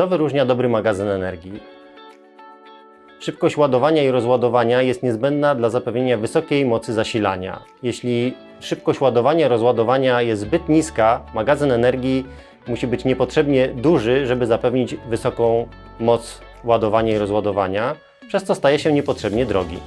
Co wyróżnia dobry magazyn energii? Szybkość ładowania i rozładowania jest niezbędna dla zapewnienia wysokiej mocy zasilania. Jeśli szybkość ładowania i rozładowania jest zbyt niska, magazyn energii musi być niepotrzebnie duży, żeby zapewnić wysoką moc ładowania i rozładowania, przez co staje się niepotrzebnie drogi.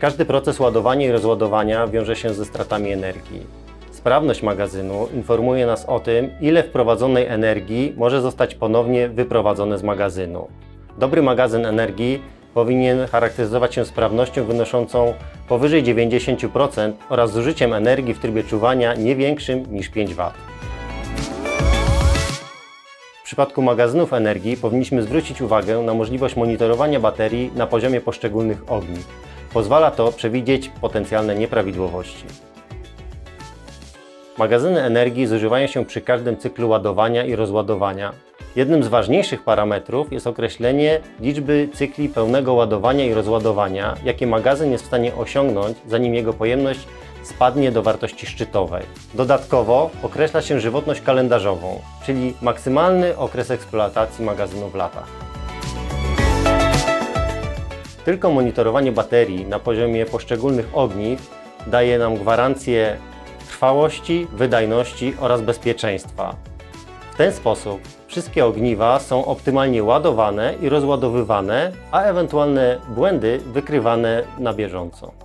Każdy proces ładowania i rozładowania wiąże się ze stratami energii. Sprawność magazynu informuje nas o tym, ile wprowadzonej energii może zostać ponownie wyprowadzone z magazynu. Dobry magazyn energii powinien charakteryzować się sprawnością wynoszącą powyżej 90% oraz zużyciem energii w trybie czuwania nie większym niż 5 W. W przypadku magazynów energii powinniśmy zwrócić uwagę na możliwość monitorowania baterii na poziomie poszczególnych ogni. Pozwala to przewidzieć potencjalne nieprawidłowości. Magazyny energii zużywają się przy każdym cyklu ładowania i rozładowania. Jednym z ważniejszych parametrów jest określenie liczby cykli pełnego ładowania i rozładowania, jakie magazyn jest w stanie osiągnąć, zanim jego pojemność spadnie do wartości szczytowej. Dodatkowo określa się żywotność kalendarzową, czyli maksymalny okres eksploatacji magazynu w latach. Tylko monitorowanie baterii na poziomie poszczególnych ogniw daje nam gwarancję trwałości, wydajności oraz bezpieczeństwa. W ten sposób wszystkie ogniwa są optymalnie ładowane i rozładowywane, a ewentualne błędy wykrywane na bieżąco.